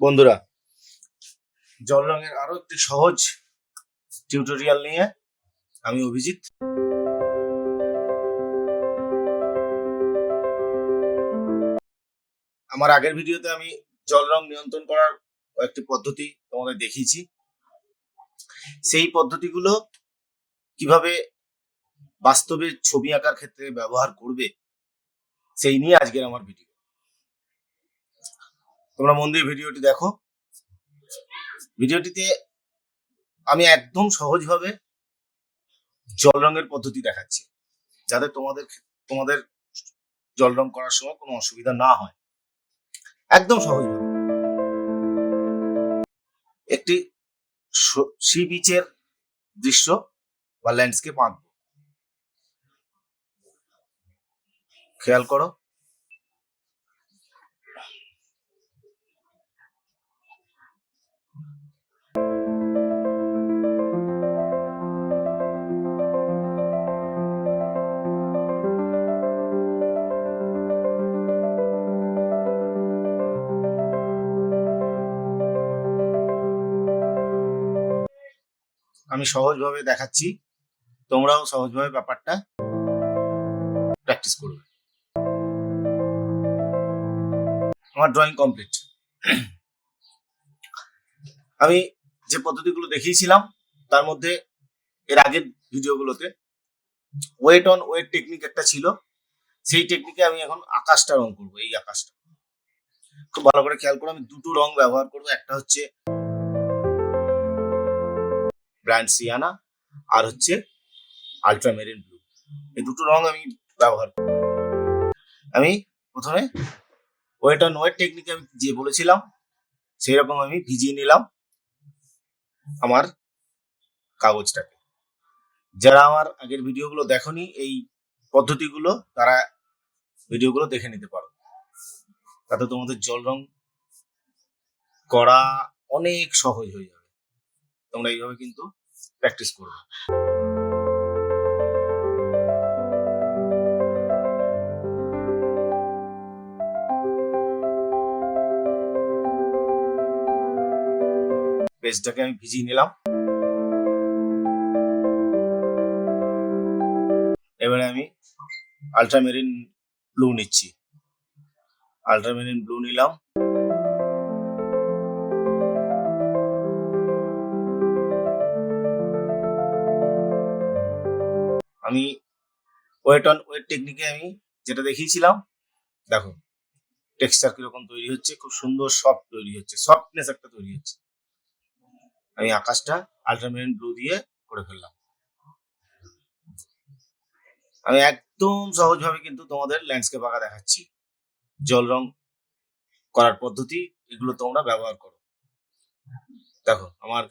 বন্ধুরা, জল রঙের আরও একটি সহজ টিউটোরিয়াল নিয়ে আমি অভিজিৎ। আমার আগের ভিডিওতে আমি জল রং নিয়ন্ত্রণ করার কয়েকটি পদ্ধতি তোমাদের দেখিয়েছি। সেই পদ্ধতিগুলো কীভাবে বাস্তবে ছবি আঁকার ক্ষেত্রে ব্যবহার করবে, সেই নিয়ে আজকের আমার ভিডিও তোমরা মন দিয়ে ভিডিওটি দেখো। ভিডিওটিতে আমি একদম সহজভাবে জল রঙের পদ্ধতি দেখাচ্ছি, যাতে তোমাদের তোমাদের জল রং করার সময় কোনো অসুবিধা না হয়। একদম সহজভাবে। একটি সি বিচের দৃশ্য বা ল্যান্ডস্কেপ আঁকবো। খেয়াল করো আমি সহজভাবে দেখাচ্ছি। তোমরাও সহজভাবে ব্যাপারটা প্র্যাকটিস করবে। আমার ড্রয়িং কমপ্লিট আমি যে পদ্ধতিগুলো দেখিয়েছিলাম, তার মধ্যে এর আগের ভিডিওগুলোতে ওয়েট অন ওয়েট টেকনিক একটা ছিল। সেই টেকনিকে আমি এখন আকাশটা রং করব, এই আকাশটা। খুব ভালো করে খেয়াল করো আমি দুটো রং ব্যবহার করব। একটা হচ্ছে ব্র্যান্ড সিয়ানা আর হচ্ছে আলট্রামেরিন ব্লু এই দুটো রং আমি ব্যবহার করব আমি প্রথমে ওয়েট অন ওয়েট টেকনিকে আমি যে বলেছিলাম সেই রকম আমি ভিজিয়ে নিলাম আমার কাগজটাকে। যারা আমার আগের ভিডিওগুলো দেখনি, এই পদ্ধতিগুলো তারা ভিডিওগুলো দেখে নিতে পারো। তাতে তোমাদের জল রং করা অনেক সহজ হয়ে যাবে। তোমরা এইভাবে কিন্তু প্র্যাকটিস করবে। পেজটাকে আমি ভিজিয়ে নিলাম। এবারে আমি আলট্রামেরিন ব্লু নিচ্ছি। আলট্রামেরিন ব্লু নিলাম। আমি ওয়েট অন ওয়েট টেকনিকে আমি যেটা দেখিয়েছিলাম, দেখো টেক্সচার কীরকম তৈরি হচ্ছে, খুব সুন্দর সফট তৈরি হচ্ছে সফটনেস একটা তৈরি হচ্ছে। আমি আকাশটা আলট্রামেরিন ব্লু দিয়ে করে ফেললাম। আমি একদম সহজভাবে কিন্তু তোমাদের ল্যান্ডস্কেপ আঁকা দেখাচ্ছি। জল রং করার পদ্ধতি, এগুলো তোমরা ব্যবহার করো। দেখো, আমার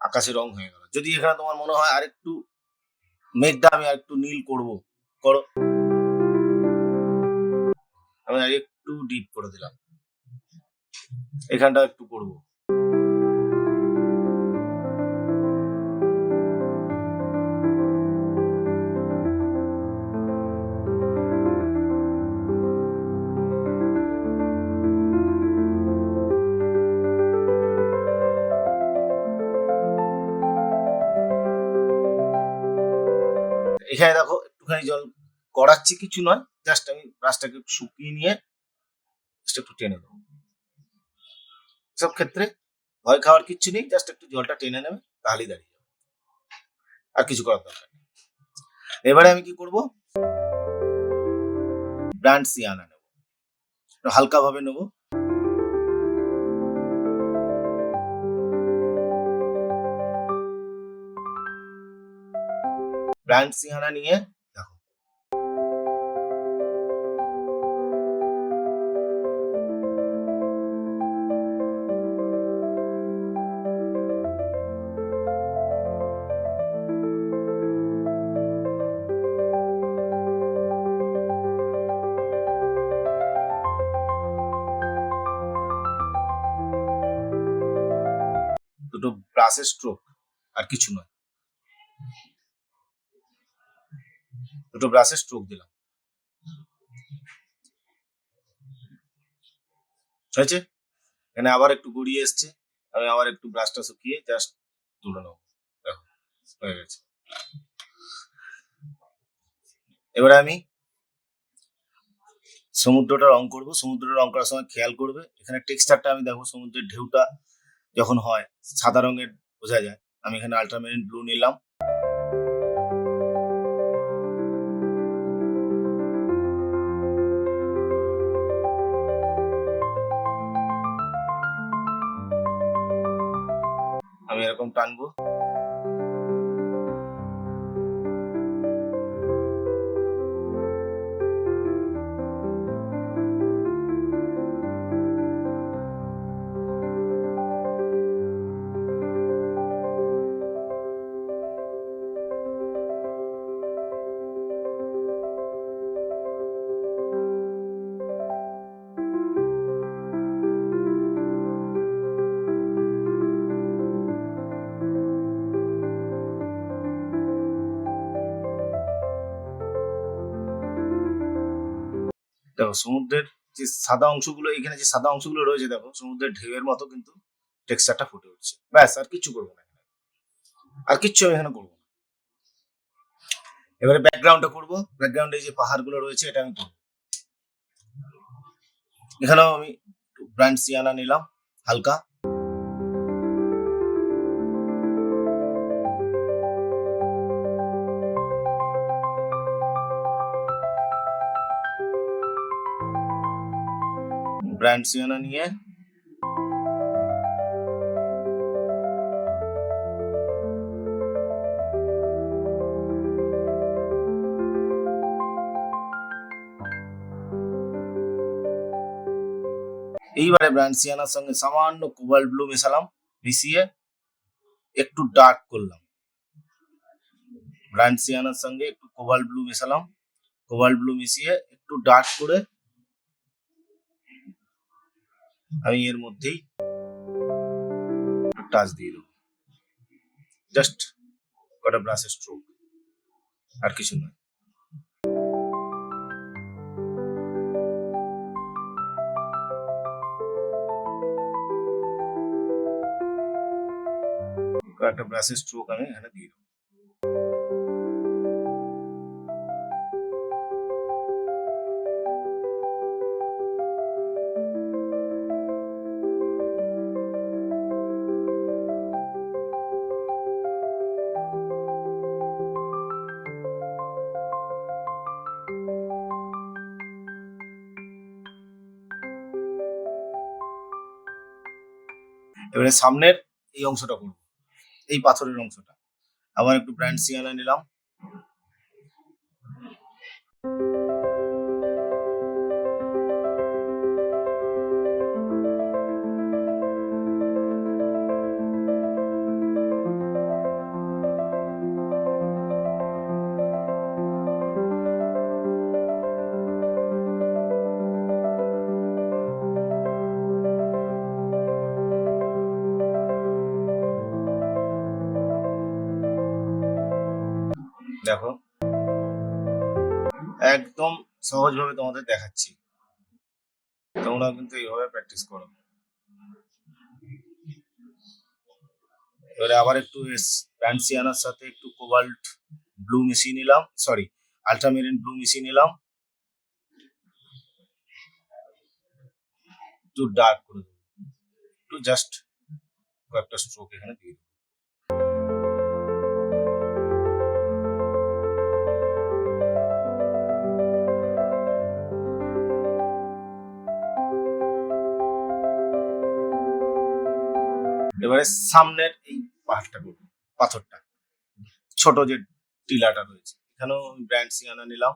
আকাশে রং হয়ে গেল। যদি এখানে তোমার মনে হয় আরেকটু মেঘটা আমি আরেকটু নীল করব, করো। আমি আর একটু ডিপ করে দিলাম। এখানটা একটু করব। এখানে দেখো একটুখানি জল গড়াচ্ছি কিছু নয় জাস্ট আমি ব্রাশটাকে শুকিয়ে নিয়ে একটু টেনে দেবো সব ক্ষেত্রে ভয় খাওয়ার কিচ্ছু নেই জাস্ট একটু জলটা টেনে নেবে, তাহলেই দাঁড়িয়ে যাবে। আর কিছু করার দরকার নেই। এবারে আমি কি করব? ব্র্যান্ড সিয়ানা নেব। একটু হালকা ভাবে নেব। ব্র্যান্ড সিয়ানা নিয়ে দেখো। দুটো ব্রাশের স্ট্রোক আর কিছু নয়। দুটো ব্রাশে স্ট্রোক দিলাম। হয়েছে? এখানে আবার একটু গড়িয়ে এসছে। আমি আবার একটু ব্রাশটা শুকিয়ে জাস্ট তুলে নেব। দেখো, হয়ে গেছে। এবারে আমি সমুদ্রটা রং করব। সমুদ্রটা রং করার সময় খেয়াল করবে, এখানে টেক্সচারটা আমি দেখো, সমুদ্রের ঢেউটা যখন হয়, সাদা রঙের বোঝা যায়। আমি এখানে আল্ট্রামেরিন ব্লু নিলাম। Assalamualaikum Tuan দেখো, সমুদ্রের যে সাদা অংশগুলো, এখানে যে সাদা অংশগুলো রয়েছে, দেখো, সমুদ্রের ঢেউয়ের মতো কিন্তু টেক্সচারটা ফুটে উঠছে। ব্যাস, আর কিছু করব না এখানে। আর কিচ্ছু আমি এখানে করব না। এবারে ব্যাকগ্রাউন্ডটা করব। ব্যাকগ্রাউন্ডে যে পাহাড়গুলো রয়েছে, এটা আমি করব। এখানেও আমি ব্র্যান্ড সিয়ানা নিলাম, হালকা। ব্র্যান্ড সিয়ানা নিয়ে। এইবারে ব্র্যান্ড সিয়ানার সঙ্গে সামান্য কোবাল্ট ব্লু মেশালাম, মিশিয়ে একটু ডার্ক করলাম। ব্র্যান্ড সিয়ানার সঙ্গে একটু কোবাল্ট ব্লু মেশালাম কোবাল্ট ব্লু মিশিয়ে একটু ডার্ক করে আমি এর মধ্যেই টাচ দিয়ে দেবো। জাস্ট কটা ব্রাশের স্ট্রোক আর কিছু নয়। কয়েকটা ব্রাশের স্ট্রোক আমি এখানে দিয়ে দেবো। এবারে সামনের এই অংশটা করব। এই পাথরের অংশটা। আবার একটু ব্র্যান্ড সিয়ানা নিলাম। দেখো। একদম সহজভাবে তোমাদের দেখাচ্ছি। তোমরা কিন্তু এইভাবে প্র্যাকটিস করো। এবারে আবার একটু ব্র্যান্ড সিয়ানার সাথে একটু কোবাল্ট ব্লু মিশিয়ে নিলাম। সরি আলট্রামেরিন ব্লু মিশিয়ে নিলাম। একটু ডার্ক করে দেবো। একটু জাস্ট কয়েকটা স্ট্রোক এখানে দিয়ে দেবো। এবারে সামনের এই পাহাড়টা করব পাথরটা। ছোট যে টিলাটা রয়েছে এখানেও ব্র্যান্ড সিঙ্গানা নিলাম।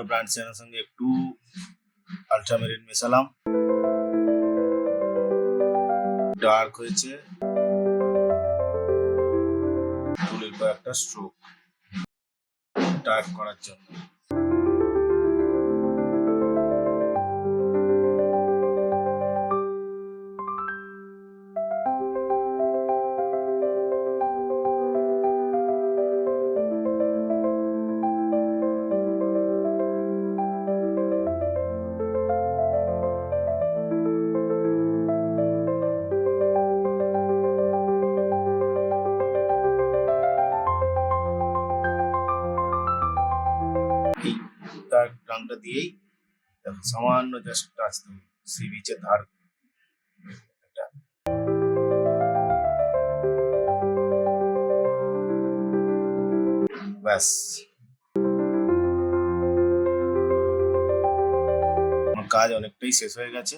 আবারও ব্র্যান্ড চেনার সঙ্গে একটু আলট্রামেরিন মেশালাম। ডার্ক হয়েছে। চুলের কয়েকটা স্ট্রোক ডার্ক করার জন্য। তার রংটা দিয়েই দেখো, সামান্য জাস্ট টাচ দেবো সি বিচের ধার ব্যাস। আমার কাজ অনেকটাই শেষ হয়ে গেছে।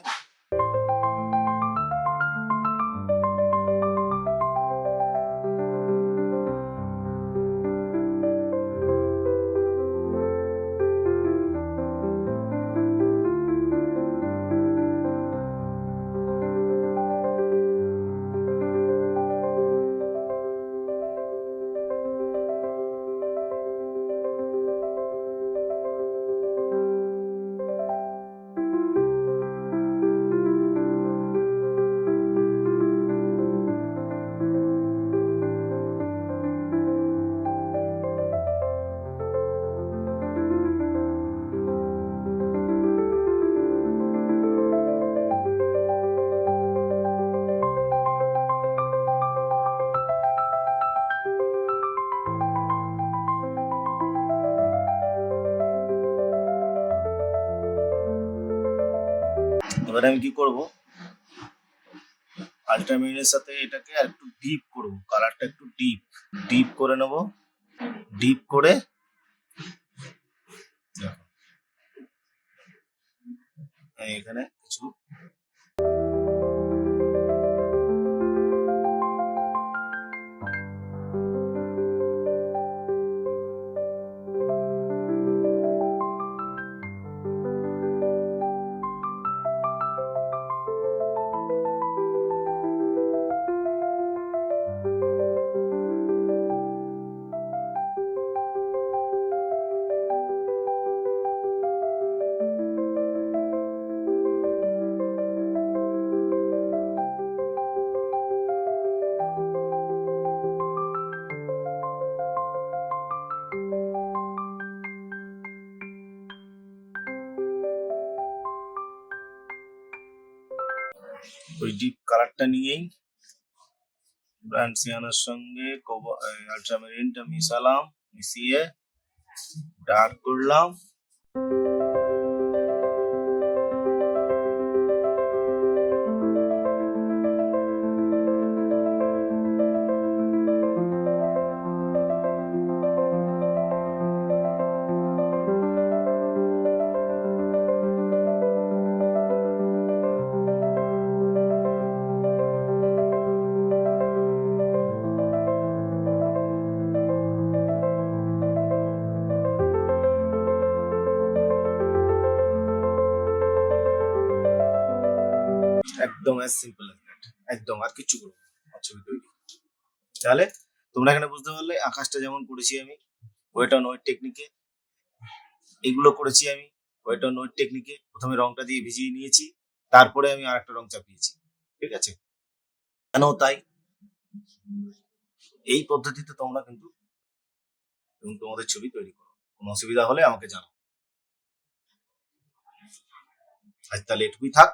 এবারে আমি কি করব? আলট্রামেরিনের সাথে এটাকে একটু ডিপ করব। কালারটা একটু ডিপ ডিপ করে নেব। ডিপ করে এখানে কিছু ওই ডিপ কালারটা নিয়েই ব্র্যান্ড সিয়ানার সঙ্গে আল্ট্রামেরিনটা মিশালাম মিশিয়ে ডার্ক করলাম। অ্যাজ সিম্পল অ্যাজ দ্যাট একদম, আর কিছু করব আমার ছবি তৈরি। তাহলে তোমরা এখানে বুঝতে পারলে, আকাশটা যেমন করেছি আমি ওয়েট অন ওয়েট টেকনিকে এগুলো করেছি আমি ওয়েট অন ওয়েট টেকনিকে প্রথমে রংটা দিয়ে ভিজিয়ে নিয়েছি, তারপরে আমি আর একটা রং চাপিয়েছি, ঠিক আছে? কেন তাই? এই পদ্ধতিতে তোমরা কিন্তু এবং তোমাদের ছবি তৈরি করো। কোনো অসুবিধা হলে আমাকে জানাও। আজ তাহলে এটুকুই থাক।